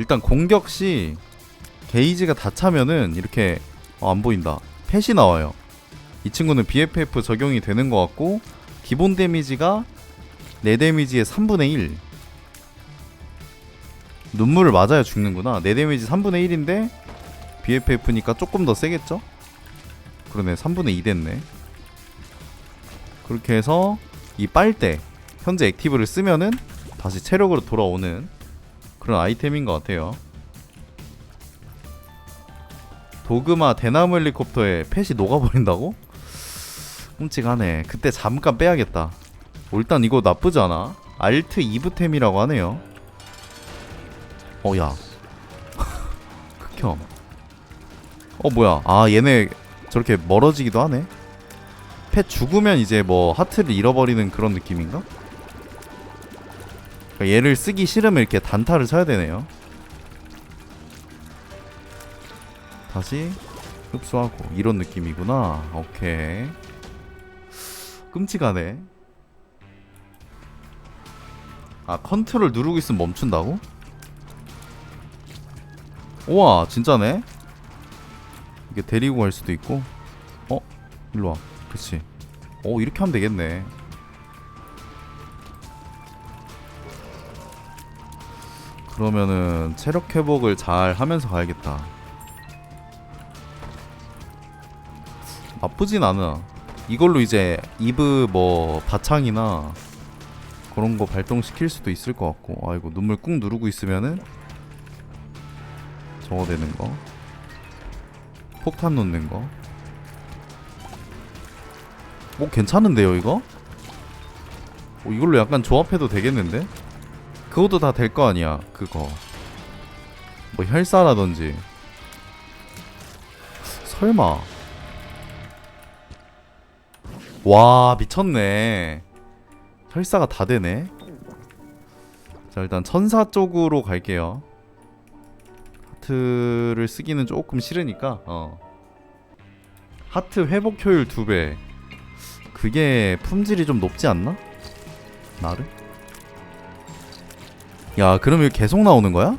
일단 공격 시 게이지가 다 차면은 이렇게 어, 안 보인다. 펫이 나와요. 이 친구는 BFF 적용이 되는 것 같고 기본 데미지가 내 데미지의 3분의 1. 눈물을 맞아야 죽는구나. 내 데미지 3분의 1인데 BFF니까 조금 더 세겠죠? 그러네. 3분의 2 됐네. 그렇게 해서 이 빨대 현재 액티브를 쓰면은 다시 체력으로 돌아오는 그런 아이템인 것 같아요. 도그마 대나무 헬리콥터에 펫이 녹아버린다고? 끔찍하네. 그때 잠깐 빼야겠다. 어, 일단 이거 나쁘지 않아. 알트 2부템이라고 하네요. 어, 야. 극혐. 어, 뭐야. 아, 얘네 저렇게 멀어지기도 하네. 펫 죽으면 이제 뭐 하트를 잃어버리는 그런 느낌인가? 그러니까 얘를 쓰기 싫으면 이렇게 단타를 쳐야 되네요. 다시 흡수하고 이런 느낌이구나. 오케이. 끔찍하네. 아 컨트롤 누르고 있으면 멈춘다고? 우와 진짜네. 이게 데리고 갈 수도 있고. 어 일로 와. 그렇지. 어 이렇게 하면 되겠네. 그러면은 체력 회복을 잘 하면서 가야겠다. 나쁘진 않아. 이걸로 이제 이브 뭐 바창이나 그런 거 발동시킬 수도 있을 것 같고. 아이고 눈물 꾹 누르고 있으면은 저거 되는 거. 폭탄 놓는 거. 뭐 괜찮은데요 이거? 어, 이걸로 약간 조합해도 되겠는데? 그것도 다 될 거 아니야 그거. 뭐 혈사라든지. 설마. 와 미쳤네. 혈사가 다 되네. 자 일단 천사 쪽으로 갈게요. 하트를 쓰기는 조금 싫으니까 어. 하트 회복 효율 2배. 그게 품질이 좀 높지 않나? 나를? 야 그럼 이거 계속 나오는 거야?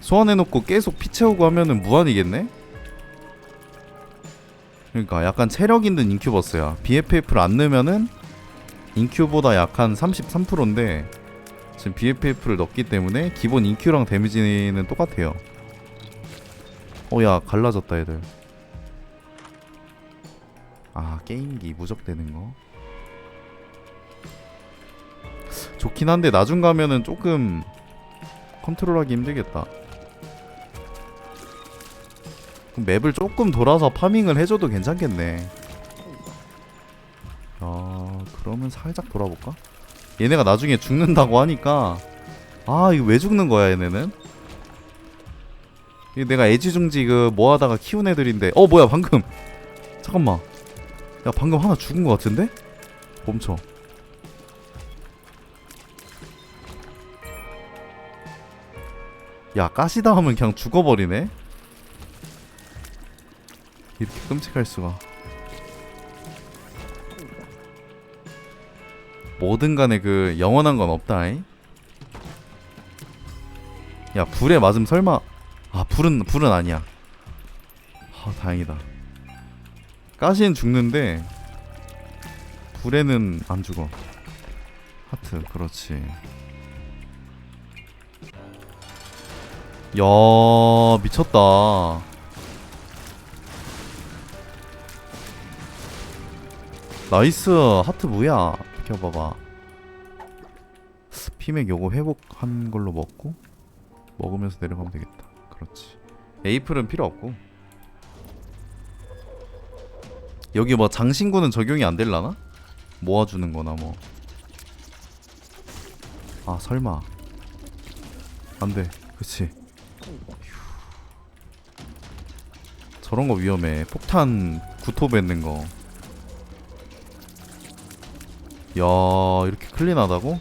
소환해놓고 계속 피 채우고 하면은 무한이겠네? 그러니까 약간 체력 있는 인큐버스야 BFF를 안 넣으면은 인큐보다 약한 33%인데 지금 BFF를 넣기 때문에 기본 인큐랑 데미지는 똑같아요 어 야 갈라졌다 애들 아 게임기 무적되는 거 좋긴 한데 나중 가면은 조금 컨트롤하기 힘들겠다. 그럼 맵을 조금 돌아서 파밍을 해줘도 괜찮겠네. 아 그러면 살짝 돌아볼까? 얘네가 나중에 죽는다고 하니까 아 이거 왜 죽는 거야 얘네는? 이거 내가 애지중지 그 뭐하다가 키운 애들인데 어 뭐야 방금 잠깐만 야 방금 하나 죽은 거 같은데? 멈춰 야 까시다 하면 그냥 죽어버리네? 이렇게 끔찍할 수가. 뭐든 간에 그 영원한 건 없다잉? 야 불에 맞으면 설마? 아 불은 불은 아니야. 아 다행이다. 가시는 죽는데 불에는 안 죽어. 하트 그렇지 야 미쳤다. 나이스. 하트 뭐야? 비켜봐봐. 피맥 요거 회복한 걸로 먹고 먹으면서 내려가면 되겠다. 그렇지. 에이플은 필요 없고. 여기 뭐 장신구는 적용이 안 될라나? 모아주는 거나 뭐. 아 설마. 안돼. 그치 저런 거 위험해. 폭탄 구토 뱉는 거. 야, 이렇게 클린하다고?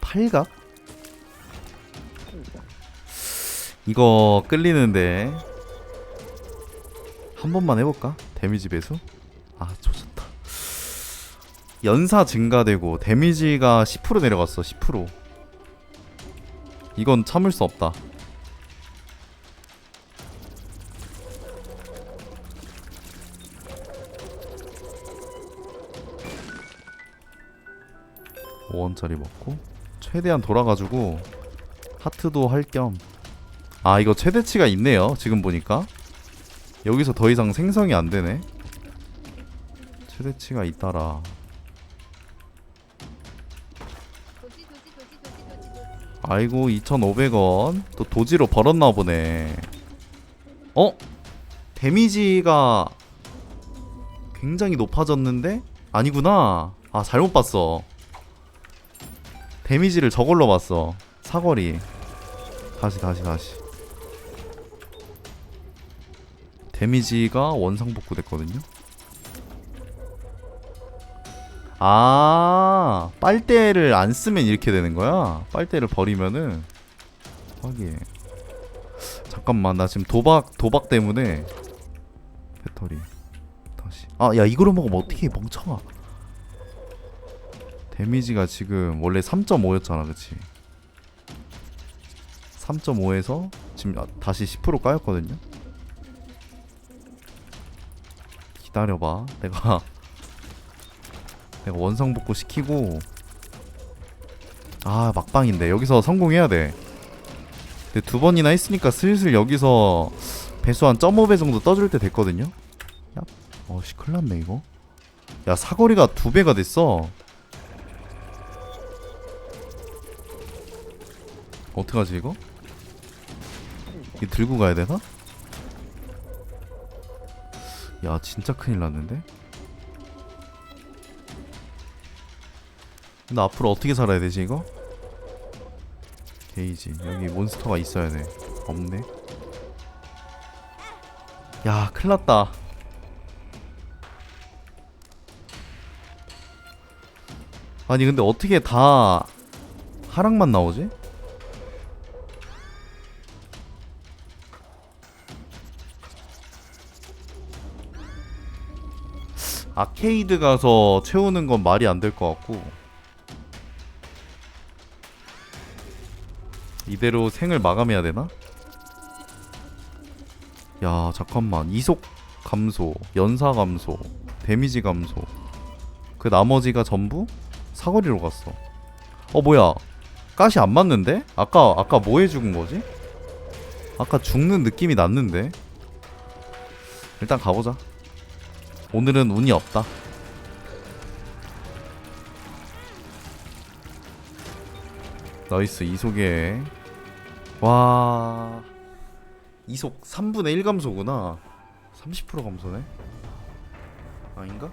팔각? 이거 끌리는데 한 번만 해볼까? 데미지 배수? 연사 증가되고 데미지가 10% 내려갔어 10% 이건 참을 수 없다. 오원짜리 먹고 최대한 돌아가지고 하트도 할 겸. 아 이거 최대치가 있네요 지금 보니까. 여기서 더 이상 생성이 안 되네. 최대치가 있다라 아이고 2,500원. 또 도지로 벌었나 보네. 어? 데미지가 굉장히 높아졌는데? 아니구나. 아 잘못 봤어. 데미지를 저걸로 봤어. 사거리. 다시 다시 다시. 데미지가 원상복구 됐거든요. 아 빨대를 안 쓰면 이렇게 되는 거야? 빨대를 버리면은? 하긴. 잠깐만 나 지금 도박 도박 때문에 배터리 다시. 아 야 이거로 먹으면 어떻게 멍청아. 데미지가 지금 원래 3.5였잖아 그치? 3.5에서 지금 아, 다시 10% 까였거든요? 기다려봐. 내가 내가 원상복구 시키고. 아 막방인데. 여기서 성공해야 돼. 근데 두 번이나 했으니까 슬슬 여기서 배수 한 0.5배 정도 떠줄 때 됐거든요? 야 어씨 큰일났네 이거. 야 사거리가 두 배가 됐어. 어떡하지 이거? 이 들고 가야 되나? 야 진짜 큰일 났는데? 근데 앞으로 어떻게 살아야 되지 이거? 게이지. 여기 몬스터가 있어야 돼. 없네. 야 큰일났다. 아니 근데 어떻게 다 하락만 나오지? 아케이드 가서 채우는 건 말이 안 될 것 같고 이대로 생을 마감해야 되나? 야 잠깐만. 이속 감소, 연사 감소, 데미지 감소. 그 나머지가 전부 사거리로 갔어. 어 뭐야? 가시 안 맞는데? 아까 아까 뭐해 죽은 거지? 아까 죽는 느낌이 났는데? 일단 가보자. 오늘은 운이 없다. 나이스 이속에 와 이속 3분의 1 감소구나 30% 감소네 아닌가?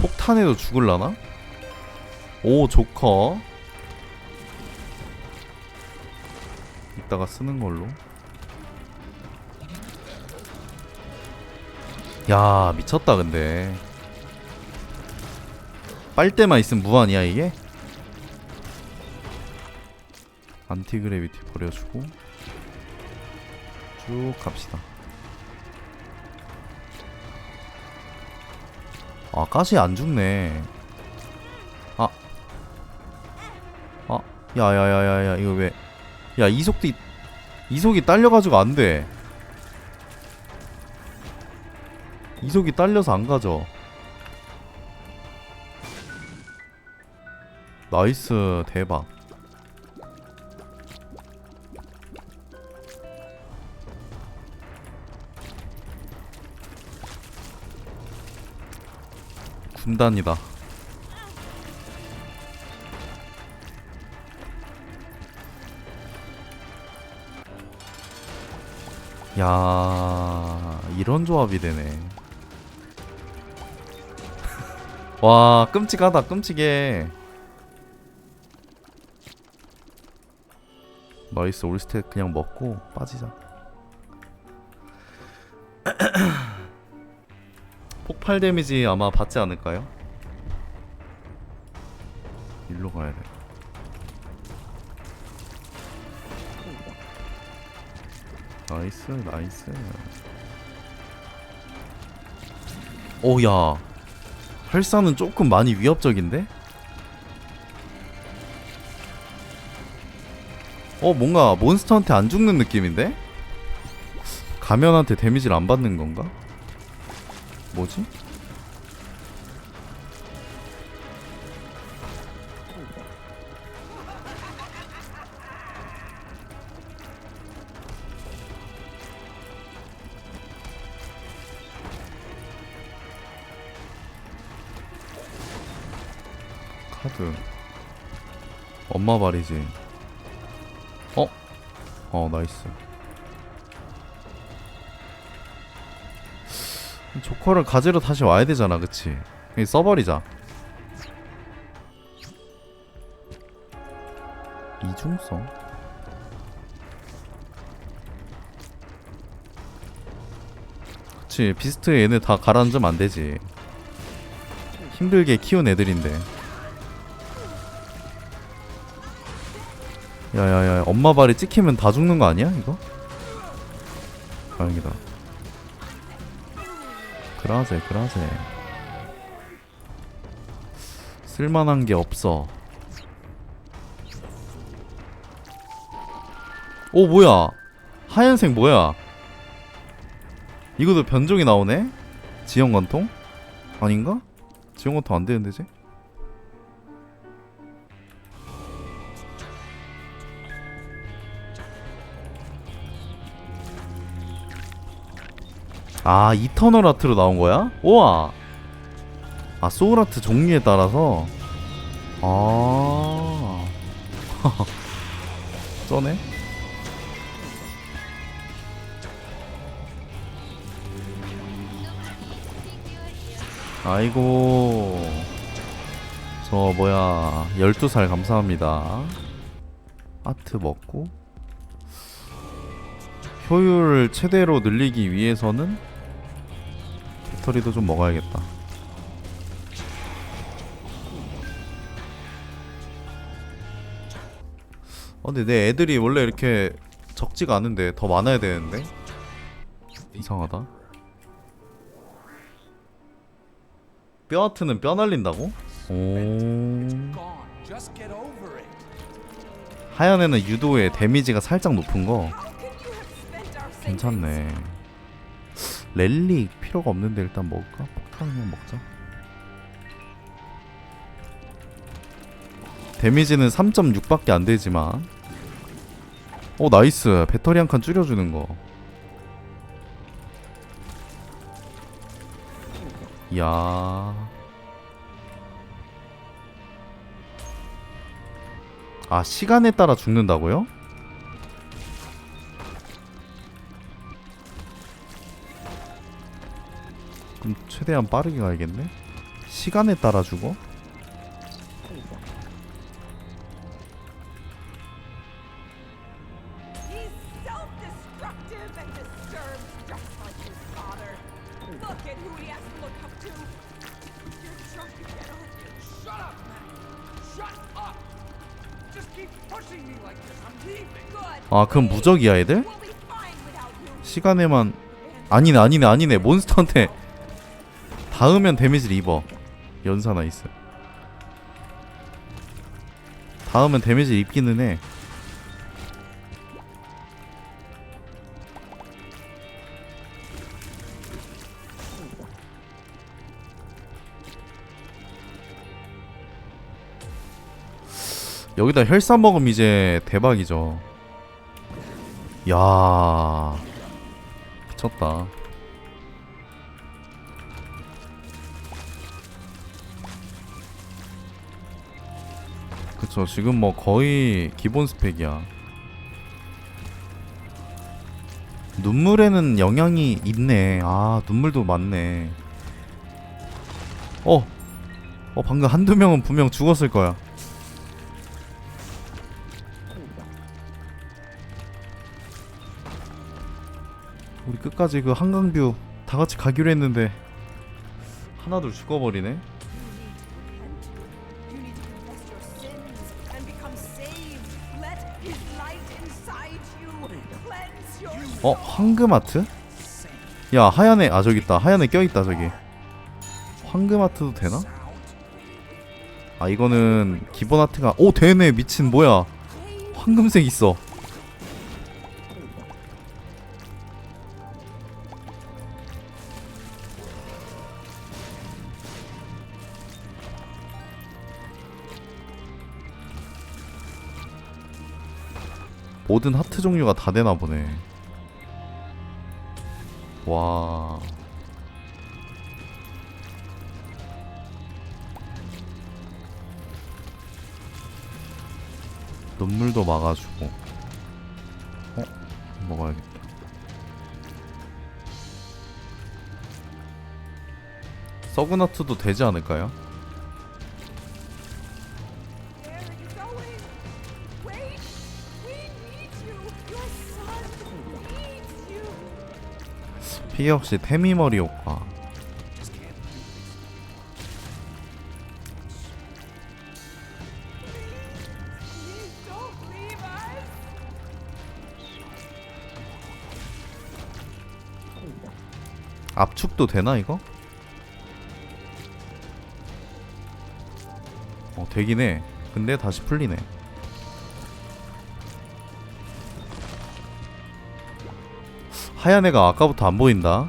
폭탄에도 죽을라나? 오 조커 이따가 쓰는 걸로. 야 미쳤다 근데. 빨대만 있으면 무한이야 이게? 안티그래비티 버려주고. 쭉 갑시다. 아 가시 안 죽네. 아. 아, 야야야야야 이거 왜? 야 이속도 이- 이속이 딸려가지고 안 돼. 이속이 딸려서 안 가져. 나이스 대박. 군단이다. 야 이런 조합이 되네. 와 끔찍하다 끔찍해. 나이스 올스택 그냥 먹고 빠지자. 폭발 데미지 아마 받지 않을까요? 일로 가야 돼. 나이스 나이스. 오야 헬사는 조금 많이 위협적인데? 어 뭔가 몬스터한테 안 죽는 느낌인데? 가면한테 데미지를 안 받는 건가? 뭐지? 엄마 말이지. 어? 어 나이스. 조커를 가지러 다시 와야 되잖아 그치? 그냥 써버리자. 이중성? 그치 비스트 얘네 다 가라앉으면 안되지. 힘들게 키운 애들인데 야야야 엄마 발이 찍히면 다 죽는 거 아니야 이거? 다행이다 그라제 그라제 쓸만한 게 없어 오 뭐야 하얀색 뭐야 이것도 변종이 나오네 지형관통? 아닌가? 지형관통 안 되는데 쟤? 아 이터널 아트로 나온 거야? 우와. 아 소울 아트 종류에 따라서. 아. 쩌네? 아이고. 저 뭐야. 12살 감사합니다. 아트 먹고. 효율을 최대로 늘리기 위해서는 배터리도 좀 먹어야겠다. 어, 근데 내 애들이 원래 이렇게 적지가 않은데 더 많아야 되는데 이상하다. 뼈아트는 뼈 날린다고? 오. 하얀 애는 유도에 데미지가 살짝 높은 거 괜찮네. 랠리 필요가 없는데 일단 먹을까? 폭탄 그냥 먹자. 데미지는 3.6밖에 안 되지만. 오 나이스. 배터리 한 칸 줄여주는 거. 이야. 아 시간에 따라 죽는다고요? 최대한 빠르게 가야겠네. 시간에 따라. Good. 아 그럼 무적이야 애들? 시간에만 아니네 아니네 아니네 몬스터한테 닿으면 데미지를 입어. 연사나 있어. 닿으면 데미지를 입기는 해. 여기다 혈사 먹으면 이제 대박이죠. 야 미쳤다 그쵸 지금 뭐 거의 기본 스펙이야. 눈물에는 영향이 있네. 아 눈물도 많네. 어. 어, 방금 한두 명은 분명 죽었을 거야. 우리 끝까지 그 한강뷰 다 같이 가기로 했는데 하나둘 죽어버리네 어? 황금아트? 야 하얀애 아 저기 있다 하얀애 껴있다 저기 황금아트도 되나? 아 이거는 기본 아트가 오 되네 미친 뭐야 황금색 있어 모든 하트 종류가 다 되나 보네 와 눈물도 막아주고 어? 먹어야겠다 서그너트도 되지 않을까요? 피해 없이 태미머리 효과! 압축도 되나 이거? 어 되긴 해 근데 다시 풀리네 하얀 애가 아까부터 안 보인다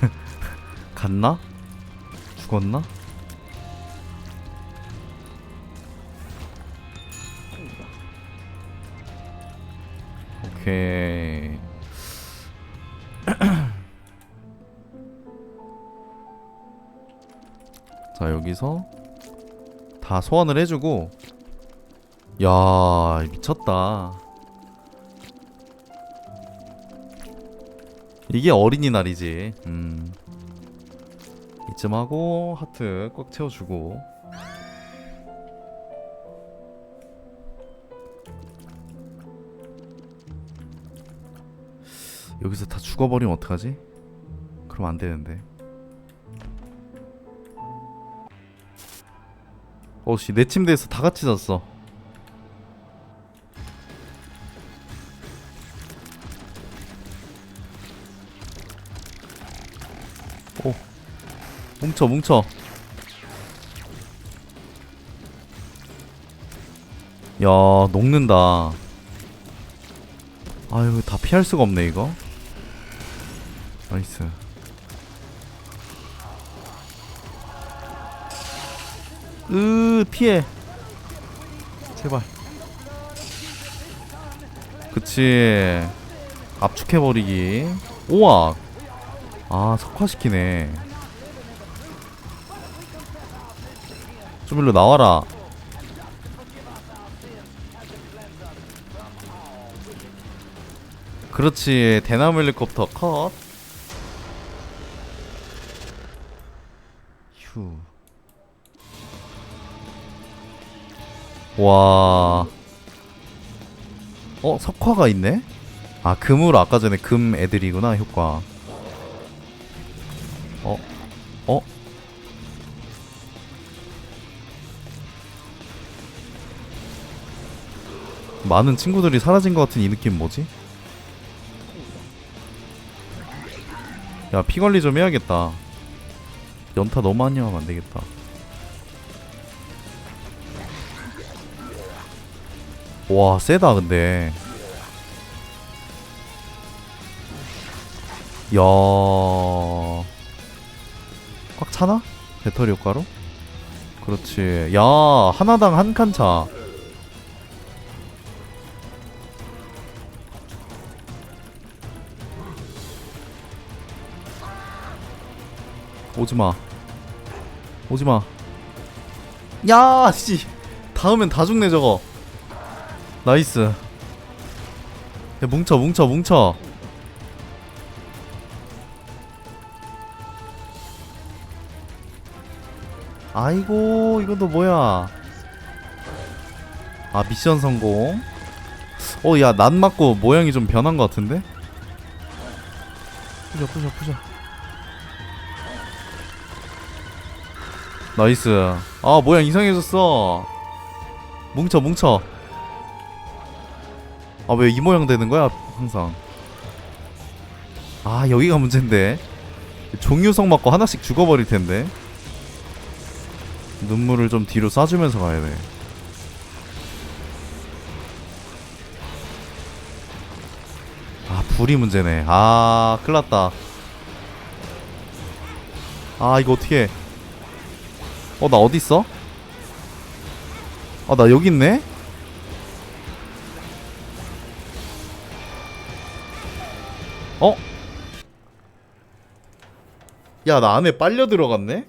갔나? 죽었나? 오케이 자 여기서 다 소환을 해주고 야 미쳤다 이게 어린이날이지. 음. 이쯤 하고 하트 꽉 채워주고. 여기서 다 죽어버리면 어떡하지? 그럼 안 되는데. 어씨 내 침대에서 다 같이 잤어 뭉쳐 뭉쳐. 야 녹는다. 아유 다 피할 수가 없네 이거. 나이스. 으 피해. 제발. 그치. 압축해버리기. 오악 아 석화시키네 좀 일로 나와라 그렇지 대나무 헬리콥터 컷 휴. 와. 어, 석화가 있네? 아, 금으로 아까 전에 금 애들이구나, 효과. 많은 친구들이 사라진 것 같은 이 느낌 뭐지? 야, 피 관리 좀 해야겠다. 연타 너무 많이 하면 안 되겠다. 와 세다 근데 야. 꽉 차나? 배터리 효과로? 그렇지. 야, 하나당 한 칸 차. 오지 마. 오지 마. 야, 씨. 닿으면 다 죽네 저거. 나이스. 야, 뭉쳐, 뭉쳐, 뭉쳐. 아이고, 이건 또 뭐야? 아, 미션 성공. 어, 야, 난 맞고 모양이 좀 변한 것 같은데? 부셔, 부셔, 부셔. 나이스. 아 모양 이상해졌어. 뭉쳐 뭉쳐. 아 왜 이 모양 되는 거야 항상? 아 여기가 문제인데. 종유성 맞고 하나씩 죽어버릴 텐데. 눈물을 좀 뒤로 쏴주면서 가야 돼. 아 불이 문제네. 아 큰일 났다. 아 이거 어떻게 어 나 어디 있어? 아 나 여기 있네? 어? 야 나 안에 빨려 들어갔네?